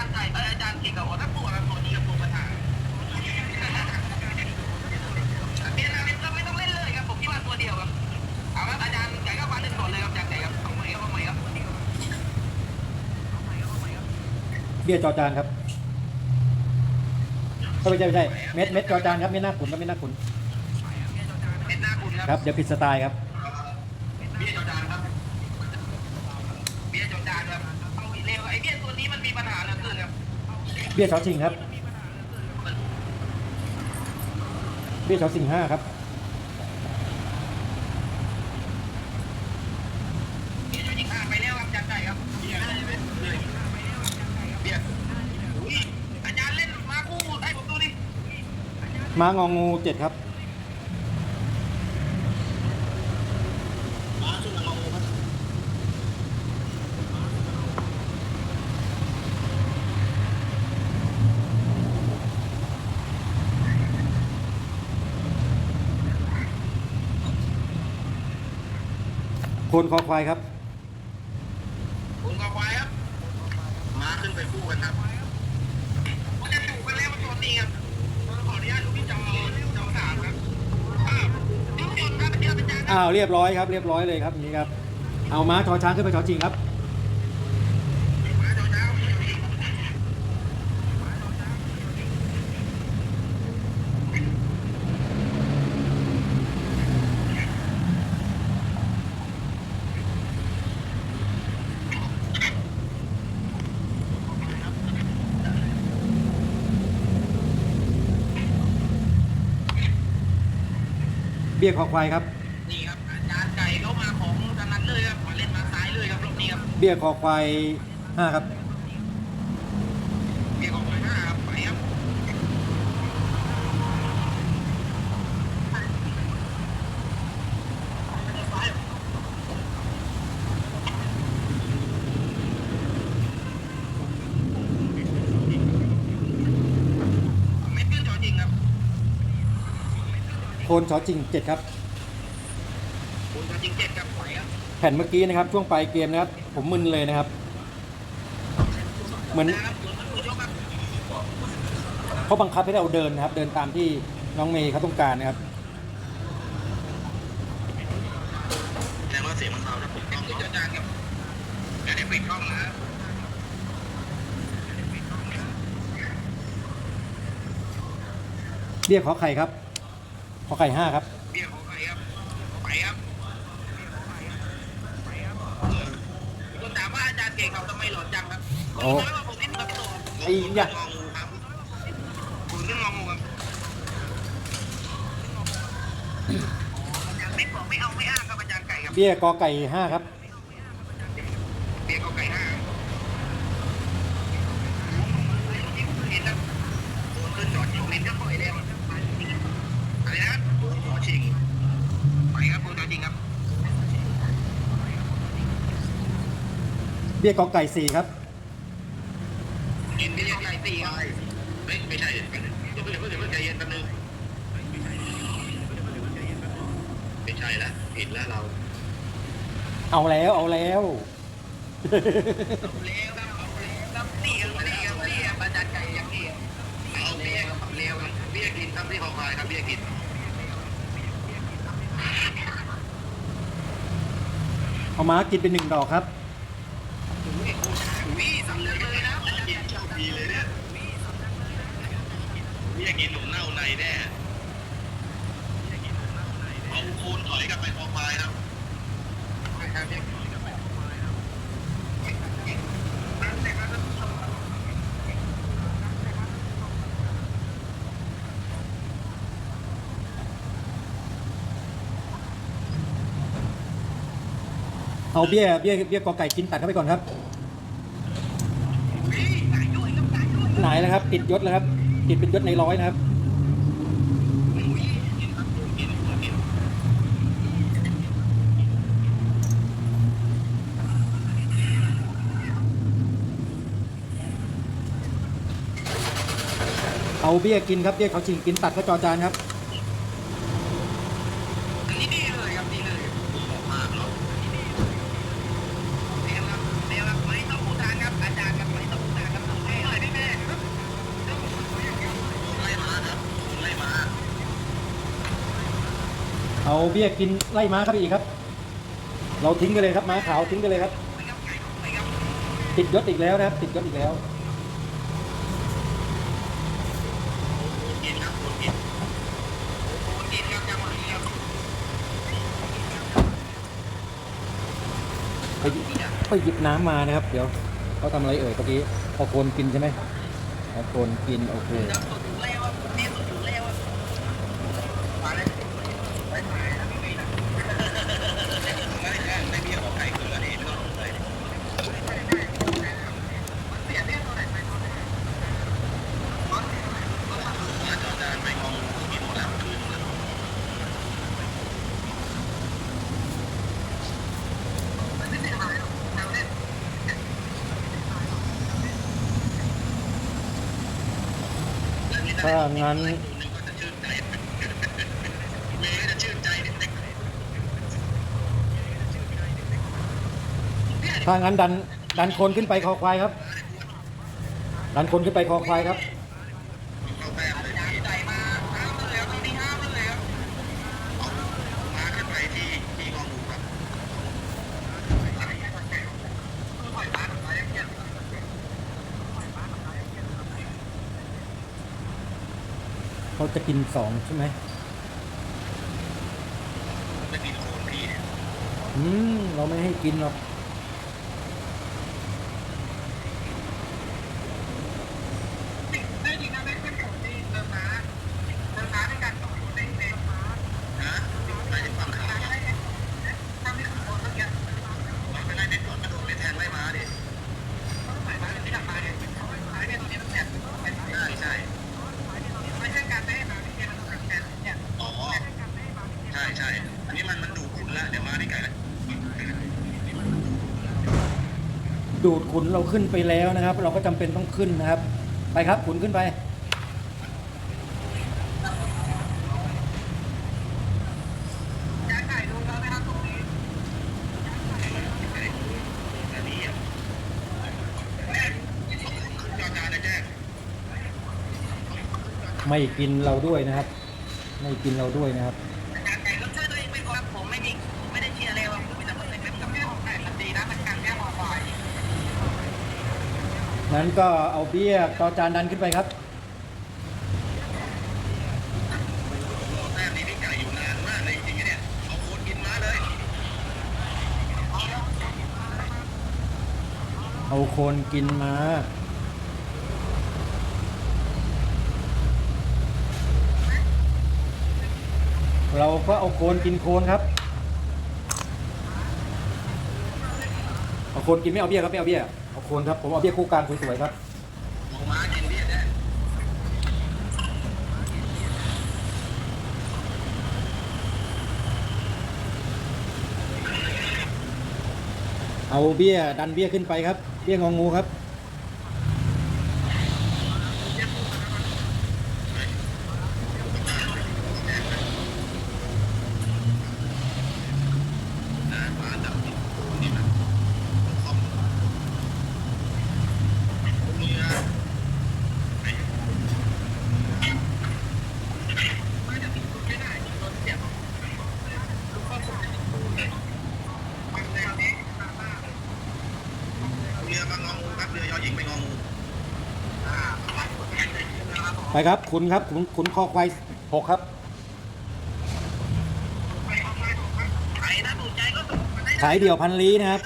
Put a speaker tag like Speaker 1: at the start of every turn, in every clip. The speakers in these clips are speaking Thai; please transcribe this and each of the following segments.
Speaker 1: ารย์ไก่เอ้ยอาจารย์เก่งกับหัวทั้งตัวกับตัวนี้กับตัวปัญหาเบียร์นาเล่นก็ไม่ต้องเล่นเลยครับผมคิดว่าตัวเดียวครับเอาครับอาจารย์ไก่ก็มาเล่นก่อนเลยครับอาจารย์ไก่ครับเอาใหม่ครับเอาใหม่ครับ
Speaker 2: เบี้ยจอจานครับก็ไม่ใช่ไม่ใช่เม็ดเม็ดจอจานครับไม่น่าขุนครับไม่น่าขุน
Speaker 1: เป็นหน้าคุณค
Speaker 2: ครับรับเดี๋ยวผิดสไตล์ครับ
Speaker 1: เบียร์จอจานครับเบียร์จอจานครับเอาอีกเร็วไอ้เบียร์ตัวนี้ มันมีปัญหาเหลือเกินครับ
Speaker 2: เบี้ยชอชิงครับ เบี้ยชอชิงห้าครับ
Speaker 1: เบียร์จอจริงห้าไปแล้วครับอาจารย์ไก่ครับเบียร์ได้ไหมเบียร์อุ้ยอาจารย์เล่นมาคู่ให้ผมดูดิ
Speaker 2: ม้างองูเจ็ดครับ
Speaker 1: มาสุดละงงครับ
Speaker 2: โคนคอควายครับ
Speaker 1: คุณกควายครับ มาขึ้นไปคู่กันครับมันจะถูกกันแล้วมันตัวนี้ครับขออนุญาตดูพี่จอจอสามครับอ้าวนิ้วจนครับเดี๋ยวเป็นจานครับ
Speaker 2: อ้าวเรียบร้อยครับ เรียบร้อยเลยครับอย่างนี้ครับ เอาม้าชอช้างขึ้นไปชอชิงครับ
Speaker 1: เบี้
Speaker 2: ยคอควายครับ
Speaker 1: นี่ครับอาจารย์ไก่เขามาของทางนั้นเลยครับมาเล่นมาซ้ายเลยครับรอบนี้ครับ
Speaker 2: เบี้ยคอควายห้าครับ
Speaker 1: เบียร์ของหน้าครับไปครับ ไม่ขึ้นจอจริงครับ
Speaker 2: โค นชอชิงเจ็ดครับ
Speaker 1: คุณจอจริงเจ็ดครับไหวครับ
Speaker 2: แผ่นเมื่อกี้นะครับ ช่วงปลายเกมนะครับ ผมมึนเลยนะครับ เหมือน
Speaker 1: นะครับส่วนผู้ชมครับ
Speaker 2: เขาบังคับให้เราเดินนะครับ เดินตามที่น้องเมย์เขาต้องการนะครับ
Speaker 1: แสดงว่าเสียงมันเบานะผมต้องจอจานครับจะได้ปิดกล้องนะ
Speaker 2: เบี้ยขอไข่ครับ ขอไข่ห้าครับ
Speaker 1: เบี้ยของใครครับไปครับคุณถามว่าอาจารย์เก่งเขาทำไมหลอนจังครับ
Speaker 2: โอ้
Speaker 1: ผมรู้ไหมว่าผมนี่ครับตัว
Speaker 2: ไอ้ยะ
Speaker 1: งองูครับผมเรื่องงองูครับอาจารย์ไม่บอกไม่เอาไม่อ้างครับอาจารย์ไก่ครับ
Speaker 2: เบี้ยกอไก่ห้าครับ
Speaker 1: เบียร์เกาไก่ห้าเห็นนะตัวขึ้นจอดยิงเล่นก็ปล่อยแล้วอะไรนะตัวจอชิงไปครับตัวจอจริงครับ
Speaker 2: เบี้ยกอไก่สี่ครับ
Speaker 1: กินเบียร์ไก่ตีครับไม่ไม่ใช่เดี๋ยวเพิ่งเพิ่งเพิ่งใจเย็นแป๊บนึงไม่ใช่ละผิดล้วเรา
Speaker 2: เอาแล้วเอาแล้ว
Speaker 1: เอาแล้วครับเอาแล้วครับนี่ครับนี่ครับนี่ครับอาจารย์ไก่อย่างนี้เอาเบียครับเอาแล้วครับเบียกินครับที่คอควายครับเบียกิน
Speaker 2: เอามากินเป็นหนึ่งดอกครับ
Speaker 1: วิสำเร็จเลยนะอาจารย์
Speaker 3: โชคดีเลยเนี่ย พี่อยากกินหนูเน่าในแน่เอาโคนถอยกลับไปคอควายครับ
Speaker 2: เอาเบี้ยเบี้ยเบี้ยกอไก่กินตัดเข้าไปก่อนครับ ไหนแล้วครับ ติดยศแล้วครับ ติดเป็นยศในร้อยนะครับเอาเบี้ยกินครับเบี้ยเขาชิงกินตัดก็จอจานครับ
Speaker 1: นี่ดีเลยครับดีเลยมากเนาะเรียนครับเรียนครับไม่ต้องพูดทางครับอาจารย์ครับไม่ต้องพูดทางครับให้เลย
Speaker 2: เอาเบี้ยกินไล่ม้าเข้าไปอีกครับ เราทิ้งไปเลยครับม้าขาวทิ้งไปเลยครับ ติดยศอีกแล้วนะครับ ติดยศอีกแล้ว
Speaker 3: กินครับคนกิน
Speaker 1: คนกินครับจังหวะนี้ครับ
Speaker 2: ไปหยิบไปหยิบน้ำมานะครับ เดี๋ยวเขาทำอะไรเอ่ยเมื่อกี้เอาโคนกินใช่ไหมเอาโคนกินโอเค
Speaker 1: น้ำสดอยู่แล้วครับนี่สดอยู่แล้วครับมาเลยไปไหนนะพี่มีนะ
Speaker 3: ไม่ได้แค่ได้เบี้ยของใครเกลือนี่ไม่ต้องสงสัย
Speaker 1: มันเสียเรื่องตัวไหนไปตัวไหน
Speaker 3: มาจอจานไปงองกินหมดแล้วคืนหมดแล้ว
Speaker 1: มันไม่เสียหายหรอกเราเล่น
Speaker 3: แล้วนี่
Speaker 2: ถ้างั้น
Speaker 3: ตัวหนึงก็จะชื่นใจเมย์ก็จะชื่นใจเด็ก
Speaker 2: ถ้า งั้นดันดันโคนขึ้นไปคอควายครับ ดันโคนขึ้นไปคอควายครับ
Speaker 3: ๆเข้าแต้มเลย
Speaker 1: ยางใจมาห้ามเลยครับตรงนี้ห้ามเลยครับ
Speaker 3: เอามาขึ้นไปที่ที่กองดูครับ
Speaker 1: ปล่อยบ้านไปอย่างเงี้ย
Speaker 2: เขาจะกินสองใช่ไหม
Speaker 3: ไม่กินโคนพี่เนี่ย
Speaker 2: อืม เราไม่ให้กินหรอก
Speaker 1: ได้จริงนะได้เป็นผมที่เติมน้ำเติมน้ำด้วยกันสองคนเองเอง
Speaker 3: นะไปถึงฝั่งขา
Speaker 1: ทำได้ทำได้คือคนเมื่อกี้
Speaker 3: เราไปไล่เด็กก่อนกระโดดไปแทงไล่ม้าดิ
Speaker 1: เขาใส่มาที่ดับมาเนี่ยเขาใช้เนี่ยตัวนี้มันแสบเป็น
Speaker 3: ใช่ใช่
Speaker 1: ไม่ใช่การได้มาที่เนี่ยมันแบบแสบเนี่ย
Speaker 3: อ๋อใช่ใช่อันนี้มันมันดูขุนละเดี๋ยวม้าได้ไก่ละ
Speaker 2: ดูด ขึ้นไปแล้วนะครับ เราก็จำเป็นต้องขึ้นนะครับ ไปครับขุนขึ้นไป
Speaker 1: ไม่
Speaker 2: กินเราด้วยนะครับ ไม่กินเราด้วยนะครับ
Speaker 1: นั้นก็
Speaker 2: เอาเบี้ยต่อจานดันขึ้นไปครับ
Speaker 3: รอแต้มนี้พี่ไก่อยู่นานมากเลยจริงๆเนี่ยเอาโคนกินม้าเลย
Speaker 2: เอาโคนกินมาเราก็เอาโคนกินโคนครับ เอาโคนกินไม่เอาเบี้ยครับไม่เอาเบี้ยเอาโคนครับ ผมเอาเบี้ยคู่กลางสวยๆครับ
Speaker 3: เอาเบี้ย
Speaker 2: ดันเบี้ยขึ้นไปครับ เบี้ยงองงูครับ
Speaker 3: นะม้าจับกินโคนนี่มันคอมเนื้อไอ้
Speaker 1: ไม่จะติดตัวไม่ได้โดนเสียบลูกข้อสุดมันแนวนี้ตามมา
Speaker 3: เรือบางงองูครับเรือยอหญิงไปงองู
Speaker 1: อ่าวัดแข่งเลยนะครับผม
Speaker 2: ไปครับขุนครับขุนขุนคอควายหกครับ
Speaker 1: ขา
Speaker 2: ยเดี่ยวพันลีนะครับ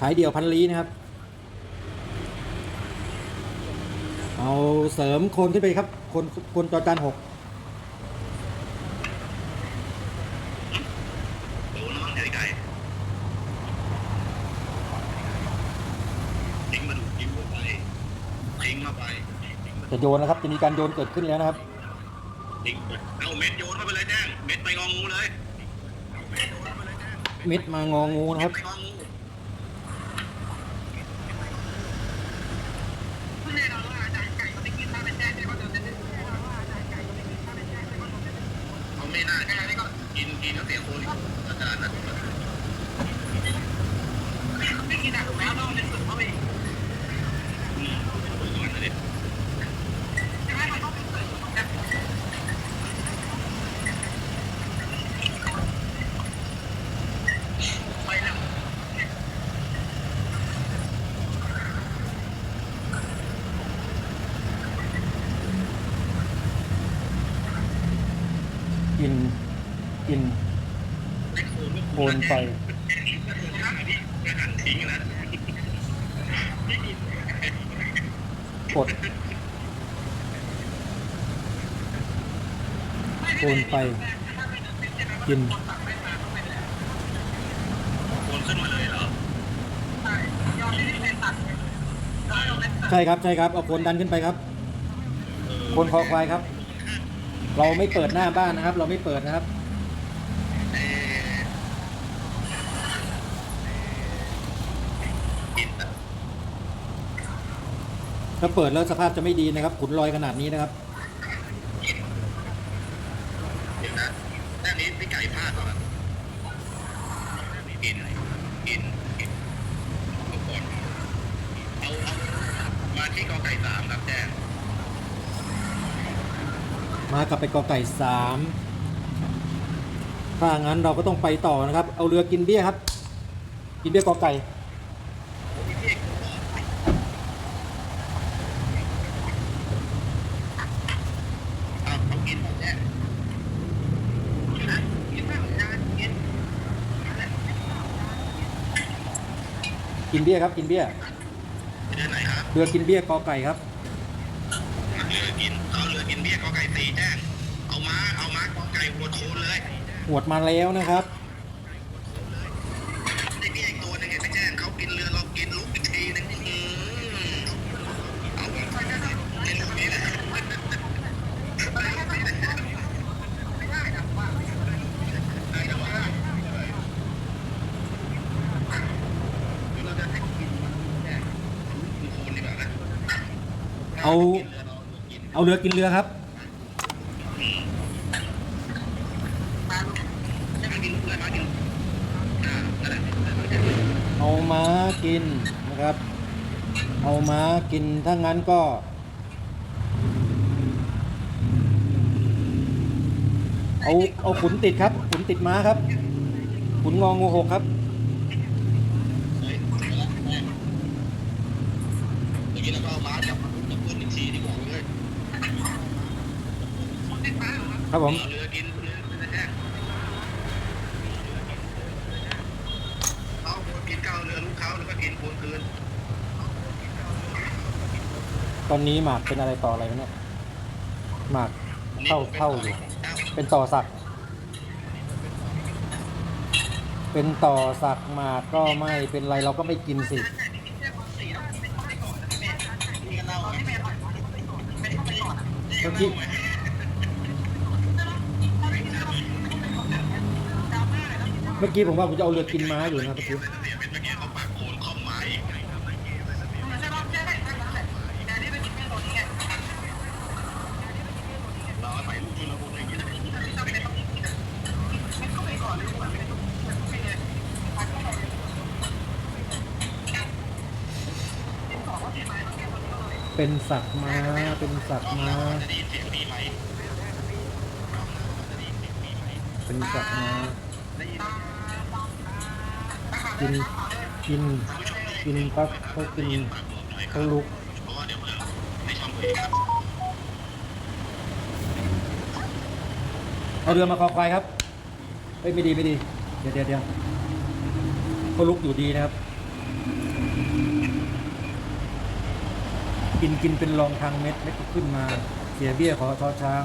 Speaker 3: ขา
Speaker 2: ยเดี่ยวพันลีนะครับ เอาเสริมโคนขึ้นไปครับ คนคนจอจานหก
Speaker 3: โดนแล้วมั้งไก่ไก่ทิ้งมาดูทิ้งเข้าไปทิ้งเข้าไป
Speaker 2: จะ โยนนะครับ จะมีการโยนเกิดขึ้นแล้วนะครับ
Speaker 3: ทิ้งเอาเม็ดโยนเข้าไปเลยแจ้งเม็ดไปงองูเลย
Speaker 2: เม็ดมางองูนะครับ
Speaker 3: ไปงองู
Speaker 1: คุณแน่นอนว่าอาจารย์ไก่เขาไม่กินถ้าเป็นแจ้งได้ก็โดนเต็ม
Speaker 3: เขาไม่น่าใช่ไหมก็กินกินแล้วเสียโคนอีกอาจารย์นะ
Speaker 1: ไม่กินอะแล้วเราเป็นสุดเขาเอง
Speaker 3: อืมก่อนนะดิ
Speaker 1: ใช่ไหมมันต้องเป็นสุด
Speaker 2: คนไฟ
Speaker 3: หันทิ้งนะ
Speaker 2: กดโคนไฟกิน
Speaker 3: โคนขึ้นมาเลยเหรอ
Speaker 2: ใช่ครับใช่ครับเอาโคนดันขึ้นไปครับโคนคอควายครับ เราไม่เปิดหน้าบ้านนะครับ เราไม่เปิดนะครับ
Speaker 3: เอ่อกินอะ
Speaker 2: ถ้าเปิดแล้วสภาพจะไม่ดีนะครับ ขุนลอยขนาดนี้นะครับ
Speaker 3: เดี๋ยวนะแต้มนี้พี่ไก่พลาดเหรอครับกินกินกินเอาก่อนเอาเอามาที่กอไก่สามครับแจ้ง
Speaker 2: มากลับไปกอไก่สามถ้างั้นเราก็ต้องไปต่อนะครับ เอาเรือกินเบี้ยครับ กินเบี้ยกอไก่
Speaker 3: เอาเอากินหมดแจ้งนะกินไม่หมดจานกิน
Speaker 2: กิน เบี้ยครับ กินเบี้ย
Speaker 3: เดือนไหนครับ
Speaker 2: เรือกินเบี้ยกอไก่ครับ
Speaker 3: เรือกินเอาเรือกินเบี้ยกอไก่สี่แจ้งเอาม้าเอาม้ากอไก่หัวโทนเลย
Speaker 2: หวดมาแล้วนะครับ
Speaker 3: ไอ้เบี้ยอีกตัวหนึงไงพี่แจ้งเขากินเรือเรากินลุกอีกทีนึงอื้อหือเอาเล่นลูกนี้แหละได้จังหวะเราจะให้กินแจ้งโคนดีกว่านะ
Speaker 2: เอา เอาเรือกินเรือครับ
Speaker 3: จะไปกินอาหละ
Speaker 2: เอาม้ากินนะครับ เอาม้ากินถ้างั้นก็เอาเอาขุนติดครับ ขุนติดม้าครับ ขุนงองูหกครับ
Speaker 3: เมื่อกี้เราก็เอาม้าจับจับปืนอีกทีดีกว่าเลย
Speaker 2: ครับผม
Speaker 3: เอาเรือกินเรือกินนะแจ้งเอาโคนกินเก้าเรือลูกเขาแล้วก็กินโคนคืน
Speaker 2: ตอนนี้หมากเป็นอะไรต่ออะไรวะเนี่ยหมากเข้าเข้าอยู่ เป็นต่อสัก เป็นต่อสักหมากก็ไม่เป็นไรเราก็ไม่กินสิเมื่อกี้ เมื่อกี้ผมว่าผมจะเอาเรือกินม้าอยู่นะครับเมื่อกี้
Speaker 3: เป็นเมื่อกี้เขาปากโคนข้อไม้อีกเราเอาใส่ลูกชุนละมุนอย่า
Speaker 2: เป็นสักม้าเป็นสักม้า
Speaker 3: เสียงดีไหม
Speaker 2: เป็นสักม้า กิน กิน กินปั๊บเขากินเขาลุกเอาเรือมาคอควายครับเอ้ยไม่ดีไม่ดี เดี๋ยวเดี๋ยวเดี๋ยวเขาลุกอยู่ดีนะครับ กินกินเป็นรองทางเม็ดเม็ดก็ขึ้นมา เสียเบี้ยขอชอช้าง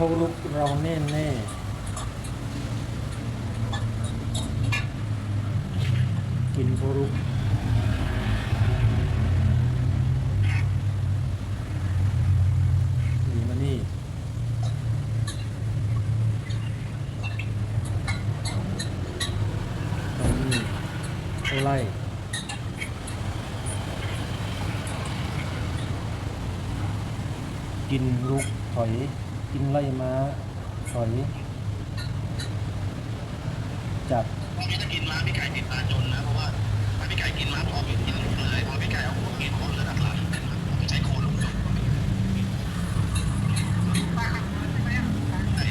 Speaker 2: เขาลุกเราแน่แน่กินเขาลุกหนีมานี่เอานี่เขาไล่ กินลุกถอย กินไล่ม้าถอย จับ
Speaker 3: พวกนี้ถ้ากินม้าพี่ไก่ติดตาจนนะ เพราะว่าถ้าพี่ไก่กินม้าพอไปกินลูกเลยพอพี่ไก่เอาโคนกินโคนเลือดอักไหลเอาไปใช้โคนลูกจบใช่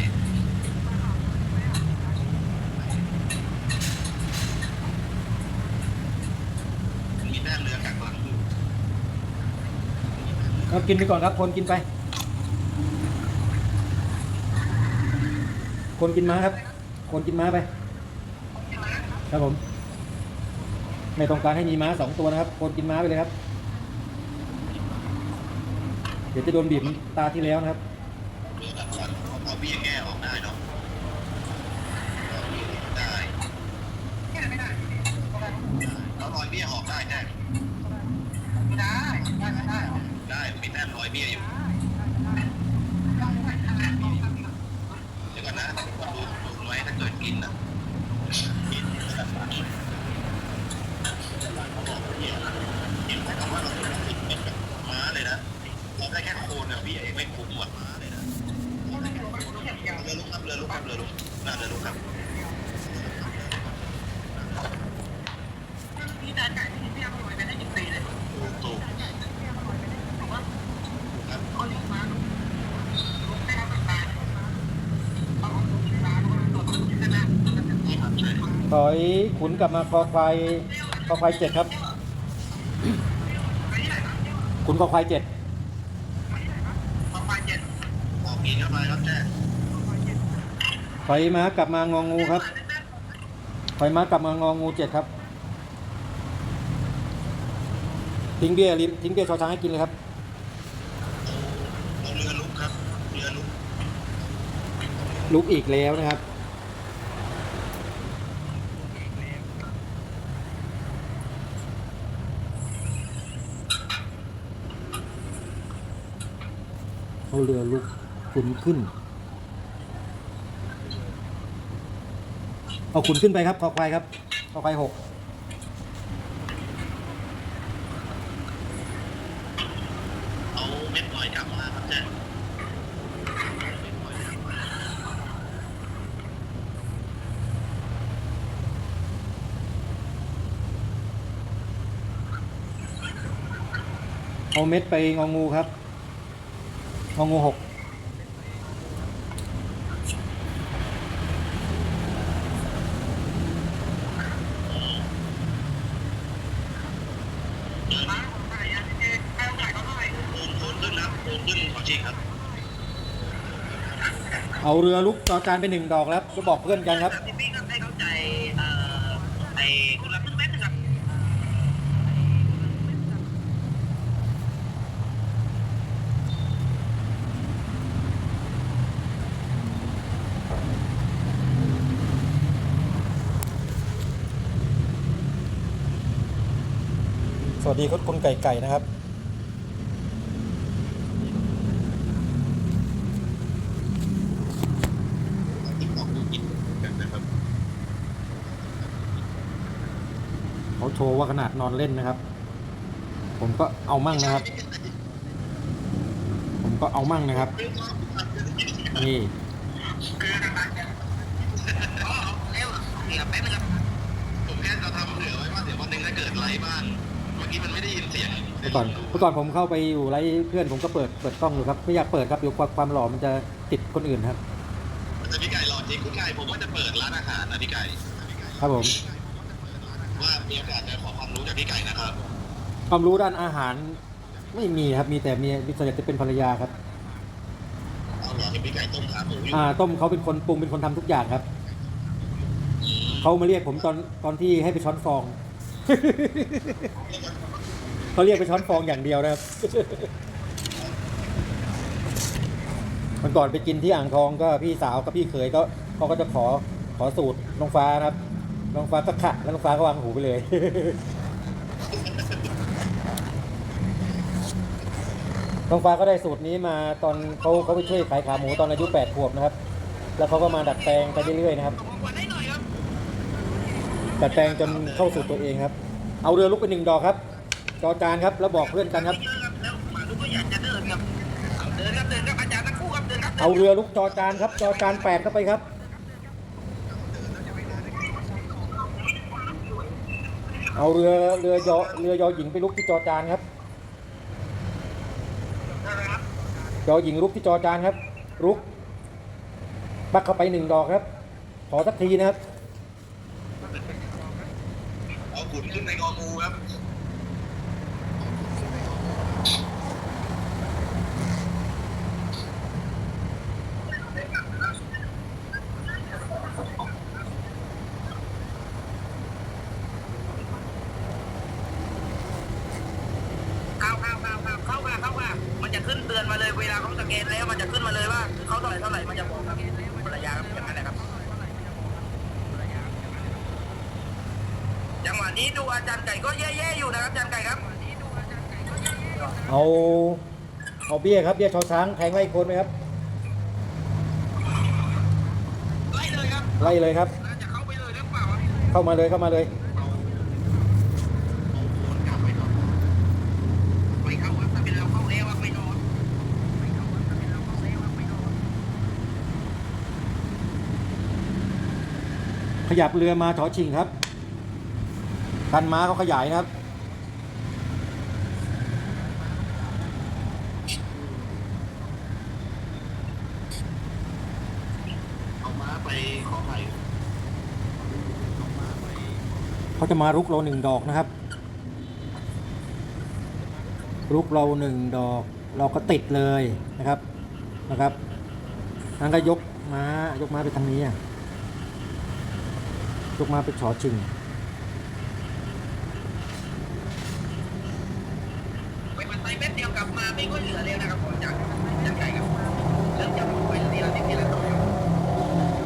Speaker 2: รากินไปก่อนครับ คนกินไป คนกินม้าครับ คนกินม้าไป ครับผม ไม่ต้องการให้มีม้าสองตัวนะครับ คนกินม้าไปเลยครับ เดี๋ยวจะโดนบีบตาที่แล้วนะครับ
Speaker 3: เรือแบบวันเอาเบี้ยแก้ออกได้เนาะได้แล้วรอยเบี้ยออกได้แน่ได้ได้ได้ได้มีแต้มรอยเบี้ยอยู่เดี๋ยวก่อนนะดูดูไว้ถ้าเกิดกินนะกินเขาบอกว่าเนี่ยกินหมายความว่าเราต้องติดเป็นแบบม้าเลยนะเราได้แค่โคนเนี่ยพี่เองไม่คุ้มหมดม้าเลยนะ เรือลุกครับเรือลุกครับเรือลุกน่าเรือลุกครับ
Speaker 1: พี่จานไก่ที่พี่เอาไปได้ยิงตีเลย
Speaker 3: ถูกถูก
Speaker 1: เขาเลี้ยงม้าลูกให้เขาตัดตาเอาของลูกตาลูกตัวตัวนี้ใช่ไหม
Speaker 3: นี่ครับใช่
Speaker 2: ถ อยขุนกลับมาคอควายคอควายเจ็ดครับ ขุนคอควายเจ็ด
Speaker 1: ประมาณเจ็ด
Speaker 3: ออกกินเข้าไปครับแจ้
Speaker 2: ถอยม้ากลับมางองูครับถอยม้ากลับมางองูเจ็ดครับ ทิ้งเบี้ยริมทิ้งเบี้ยชอช้างให้กินเลยครับ
Speaker 3: เอาเรือลุกครับเรือลุก
Speaker 2: ลุกอีกแล้วนะครับ เอาเรือลุกขุนขึ้น เอาขุนขึ้นไปครับคอควายครับคอควายหก
Speaker 3: เอาเม็ดหอยกลับมาครับแจ้
Speaker 2: เอาเม็ดไปงองูครับ งงูหก
Speaker 1: ม้าของใครอะเจ๊ให้เขาขายเขาเท่าไหร่
Speaker 3: โอนโอนขึ้นนะโอนขึ้นขอชีกับ
Speaker 2: เอาเรือลุกจอจานไปหนึ่งดอกแล้วก็บอกเพื่อนกันครับ
Speaker 1: พี่พี่ก็ให้เขาใจเอ่อไอ้คนละครึ่งเม็ดนะครับ
Speaker 2: ส วัสดีคุณไก่ไก่นะครับ เขาโชว์ว่าขนาดนอนเล่นนะครับ ผมก็เอามั่งนะครับ ผมก็เอามั่งนะครับ นี่
Speaker 1: เร็วเดี๋ยวแป๊บนึงครับ
Speaker 3: ผมแค่จะทำเผื่อไว้ว่าเดี๋ยววันหนึ่งถ้าเกิดไลฟ์บ้าง เมื่อกี้มันไม่ได้ยินเสียง
Speaker 2: เมื่อก่อนเมื่อก่อนผมเข้าไปอยู่ไลฟ์เพื่อนผมก็เปิดเปิดกล้องอยู่ครับไม่อยากเปิดครับเดี๋ยวความความหล่อมันจะติดคนอื่นครับ
Speaker 3: แต่พี่ไก่รอจริงคุณไก่ผมว่าจะเปิดร้านอาหารนะพี่ไก่
Speaker 2: ครับผม
Speaker 3: ว่ามีโอกาสจะขอความรู้จากพี่ไก่นะครับ
Speaker 2: ความรู้ด้านอาหารไม่มีครับมีแต่มีมีส่วนใหญ่จะเป็นภรรยาครับ
Speaker 3: เอาเหรอเห็นพี่ไก่ต้มขาหมูอยู่
Speaker 2: อ่าต้มเขาเป็นคนปรุงเป็นคนทำทุกอย่างครับเขามาเรียกผมตอนตอนที่ให้ไปช้อนฟอง เขาเรียกไปช้อนฟองอย่างเดียวนะครับ มันก่อนไปกินที่อ่างทองก็พี่สาวกับพี่เขยก็เขาก็จะขอขอสูตรน้องฟ้านะครับน้องฟ้าก็ขะแล้วน้องฟ้าก็วางหูไปเลย น้องฟ้าก็ได้สูตรนี้มาตอนเขาเขาไปช่วยขายขาหมูตอนอายุแปดขวบนะครับ แล้วเขาก็มาดัดแปลงไปเรื่อยๆนะครับ
Speaker 1: ดั
Speaker 2: ดแปลงจนเข้าสู่ตัวเองครับ เอาเรือลุกไปหนึ่งดอกครับ จอจานครับแล้วบอกเพื่อนกันครับ
Speaker 1: เยอะครับแล้วหมาลูกก็อยากจะเดินครับเอาเดินครับเดินครับอาจารย์ทั้งคู่ครับเดินครับ
Speaker 2: เอาเรือลุกจอจานครับ จอจานแปดเข้าไปครับ เอาเรือเรือยอเรือยอหญิงไปลุกที่จอจานครับ จอหญิงลุกที่จอจานครับลุกปักเข้าไปหนึ่งดอกครับ ขอสักทีนะครับ
Speaker 3: เอาขุนขึ้นในงองูครับ
Speaker 1: เณฑ์แล้วมันจะขึ้นมาเลยว่าเขาเท่าไหร่เท่าไหร่มันจะบอกครับภรรยาครับอย่างนั้นแหละครับ จังหวะนี้ดูอาจารย์ไก่ก็แย่ๆอยู่นะครับอาจารย์ไก่ครับ
Speaker 2: เอาเอาเบี้ยครับเบี้ยชอช้างแทงไล่คนไหมครับ
Speaker 1: ไล่เลยครับ
Speaker 2: ไล่เลยครับ
Speaker 1: จะเข้าไปเลยหรือเปล่าครับ
Speaker 2: เข้ามาเลยเข้ามาเลย ยับเรือมาถอชิงครับกันม้าเขาขยายนะครับ
Speaker 3: เอาม้าไปขอไข่
Speaker 2: เขาจะมารุกเราหนึ่งดอกนะครับ รุกเราหนึ่งดอก เราก็ติดเลยนะครับนะครับนั้นก็ยกม้ายกม้าไปทางนี้อะ ยกมาไปฉอชิง
Speaker 1: ไปมันไปเม็ดเดียวกลับมาไม่ค่อยเหลือเลยนะครับผมจากอาจารย์ไก่ครับเริ่มจะไปทีละนิดทีละหน่อยครับ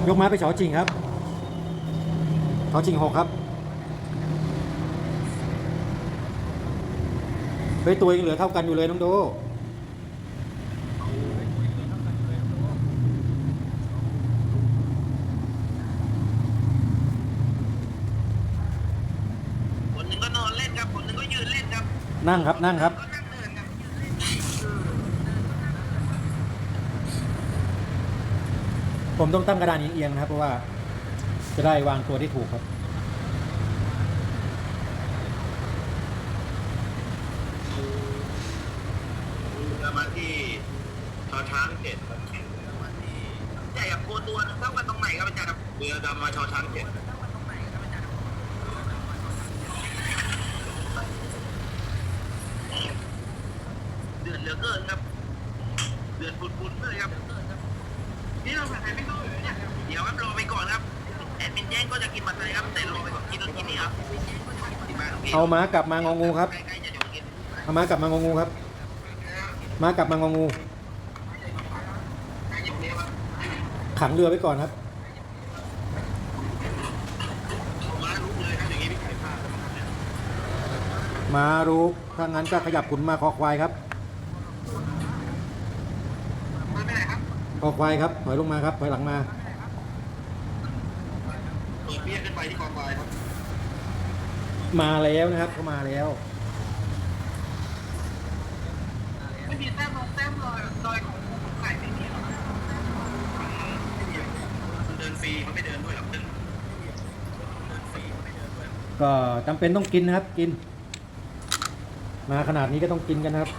Speaker 2: ยกมาไปฉอชิงครับฉอชิงหกครับเฮ้ยตัวยังเหลือเท่ากันอยู่เลยน้องโด
Speaker 1: คนหนึ่งก็นอนเล่นครับคนหนึ่งก็ยืนเล่นครับ
Speaker 2: นั่งครับนั่งครับ
Speaker 1: ก็นั่งเดินครับ
Speaker 2: ผมต้องตั้งกระดานเอียงๆนะครับ เพราะว่า จะได้วางตัวได้ถูกครับ
Speaker 3: เรือมาที่ชอช้างเจ็ด
Speaker 1: ใหญ่กับโคตัวหนึ่งเท่ากันตรงไหนครับอาจารย์ครับ
Speaker 3: เรือดำมาชอช้างเจ็ด
Speaker 1: เดือ เหลือเกินครับ เดือดปุดๆเลยครับ นี่เราถ่ายไม่เข้าเลยเนี่ยเดี๋ยวครับรอไปก่อนครับ แอดมินแจ้งก็จะกินบัตรไทยครับ แต่รอไปก่อนกินตรงกินนี่ครับ
Speaker 2: เอาม้ากลับมางองูครับ
Speaker 1: ใกล้ๆจะจบกิน
Speaker 2: เอาม้ากลับมางองูครับ ม้ากลับมางองู
Speaker 1: ใกล้จะเลี้ยวครับ
Speaker 2: ขังเรือไว้ก่อนครับ
Speaker 3: ม้าลุกเลยครับอย่างนี้พี่ไก่พลาด
Speaker 2: มารุกถ้างั้นก็ขยับขุนมาคอควายครับ
Speaker 1: ไม่เป็นไร ครับ
Speaker 2: คอควายครับถอยลงมาครับถอยหลังมา
Speaker 3: เปิดเบี้ยขึ้นไปที่กองไฟครับ
Speaker 2: มาแล้วนะครับเขามาแล้ว
Speaker 1: ไม่มีแต้มลงแต้มลอยลอยของไข่ไม่มีหรอก
Speaker 3: มันเดินฟรีมันไม่เดินด้วยหรอกเดิน
Speaker 2: ก็จำเป็นต้องกินนะครับกิน มาขนาดนี้ก็ต้องกินกันนะครับ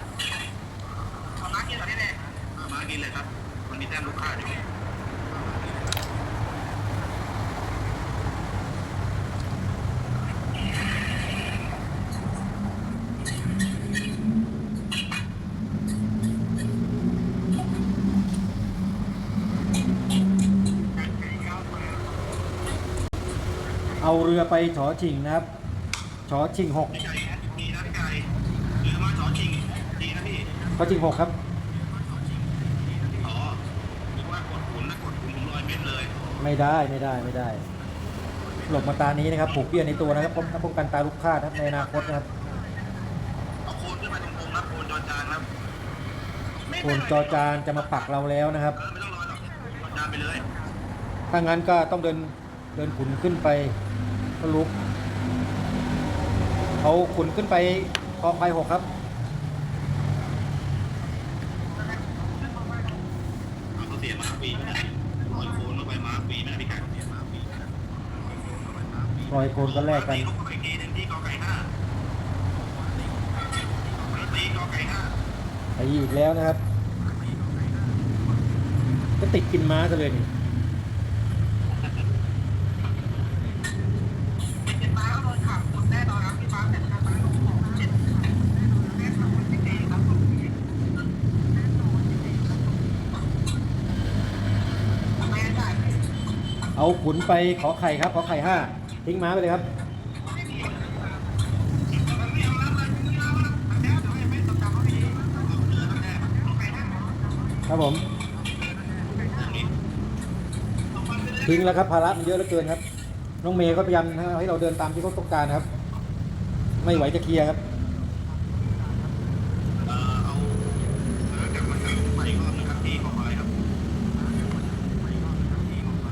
Speaker 1: เอามากินหน่อยได้ไหม
Speaker 3: เอาม้ากินเลยครับ มันมีแต้มลูกค้าอยู่
Speaker 2: เอาเรือไปฉอชิงนะครับฉอชิงหก
Speaker 3: พี่ไก่ดีนะพี่ไก่เรือมาชอชิงดีนะพี่
Speaker 2: ฉอชิงหกครับ
Speaker 3: อ๋อนึกว่ากดขุนนะกดขุนผมลอยเม็ดเลย
Speaker 2: ไม่ได้ไม่ได้ไม่ได้ หลบมาตานี้นะครับ ผูกเบี้ยในตัวนะครับป้องป้องกันตาลูกค้าดนะครับในอนาคตนะครับ
Speaker 3: เอาโคนขึ้นมาตรงๆนะโคนจอจานครับ
Speaker 2: โคนจอจานจะมาปักเราแล้วนะครับ
Speaker 3: เออไม่ต้องรอหรอกจอจานไปเลย
Speaker 2: ถ้างั้นก็ต้องเดินเดินขุนขึ้นไป ก็ลุเอาขุนขึ้นไปคอควายหกครับ
Speaker 3: เขาเสียมาฟรีไม่ได้ลอยโคนเข้าไปม้าฟรีไม่ได้พี่ไก่เสียมาปีนะ
Speaker 2: ลอยโคนก็แลกกัน
Speaker 3: ตีเข้าไปอีกทีหนึงที่กอไก่ห้าตีกอไก่ห้า
Speaker 2: ไปอีกแล้วนะครับ ก็ติดกินม้าซะเลยนี่
Speaker 1: ม้าก็โดนขับคนแน่นอนครับพี่ม้าแต่ทางม้าลงของเจ็ดแน่นอนไม่ดีครับผมไม่ได้
Speaker 2: เอาขุนไปขอไข่ครับ ขอไข่ห้าทิ้งม้าไปเลยครับครับผมทิ้งแล้วครับภาระมันเยอะเหลือเกินครับ น้องเมย์ก็พยายามให้เราเดินตามที่เขาต้องการครับ ไม่ไหวจะเคลียร์ครับ
Speaker 3: เอ่อเอาหากลับมาใส่ใหม่อีกรอบหนึงครับที่เข้าไปครับ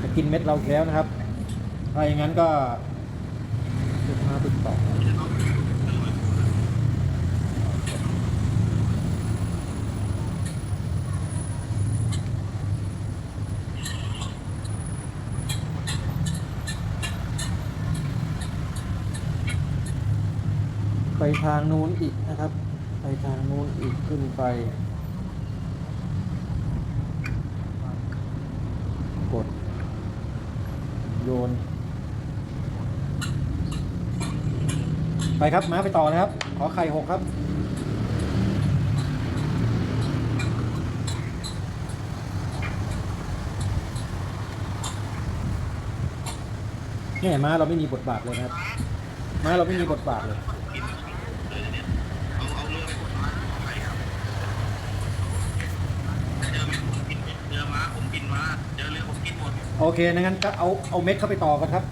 Speaker 2: จะ กินเม็ดเราอีกแล้วนะครับถ้าอย่างนั้นก็จุดมาติดต่อไปทางนู้นอีกนะครับ ไปทางนู้นอีกขึ้นไป กด น ไปครับม้าไปต่อนะครับ ขอไข่หกครับเนี่ยม้าเราไม่มีบทบาทเลยนะครับม้าเราไม่มีบทบาทเลย
Speaker 3: เนี่ยเอาเอาเรือไปกดม้าไปครับเจอผมกินเรือม้าผมกินม้าเจอเรือผมกินหมด
Speaker 2: โอเคงั้นก็เอาเอาเม็ดเข้าไปต่อกัน
Speaker 3: ครับ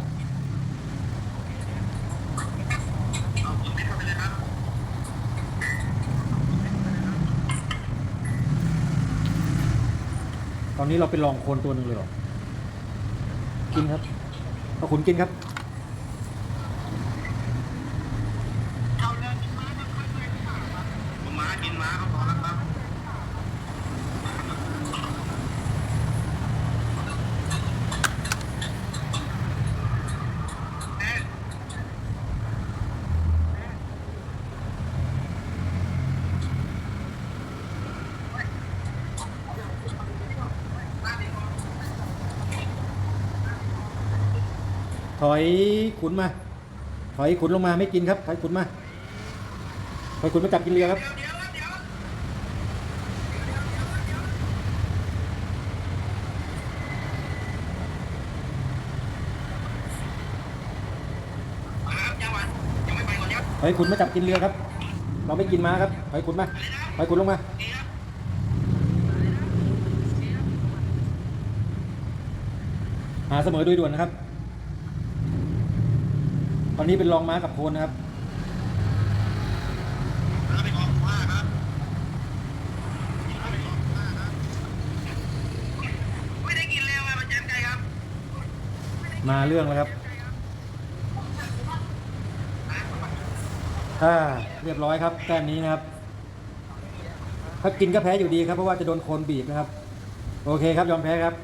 Speaker 2: ตอนนี้เราเป็นรองโคนตัวหนึ่งเลยเหรอ กินครับเอาขุนกินครับ
Speaker 3: ผมม้ากินม้าก็พอแล้วครับ
Speaker 2: ถ อยขุนมาถอยขุนลงมาไม่กินครับถอยขุนมาถอยขุนมาจับกินเรือครับ
Speaker 3: ครับยังวันยังไม่ไปก่อนครับ
Speaker 2: ถอยขุนมาจับกินเรือครับ เราไม่กินม้าครับถอยขุนมาถอยขุนลงมาหาเสมอโดยด่วนนะครับ ตอนนี้เป็นรองม้ากับโคนนะครับ
Speaker 3: แล้วไปกองผ้าครับแล้วไปกองผ้าครับ
Speaker 1: ไม่ได้กินแล้วอะมันแจมใจครับ
Speaker 2: มาเรื่องแล้วครับถ้าเรียบร้อยครับ แต้มนี้นะครับ ถ้ากินก็แพ้อยู่ดีครับ เพราะว่าจะโดนโคนบีบนะครับ โอเคครับยอมแพ้ครับ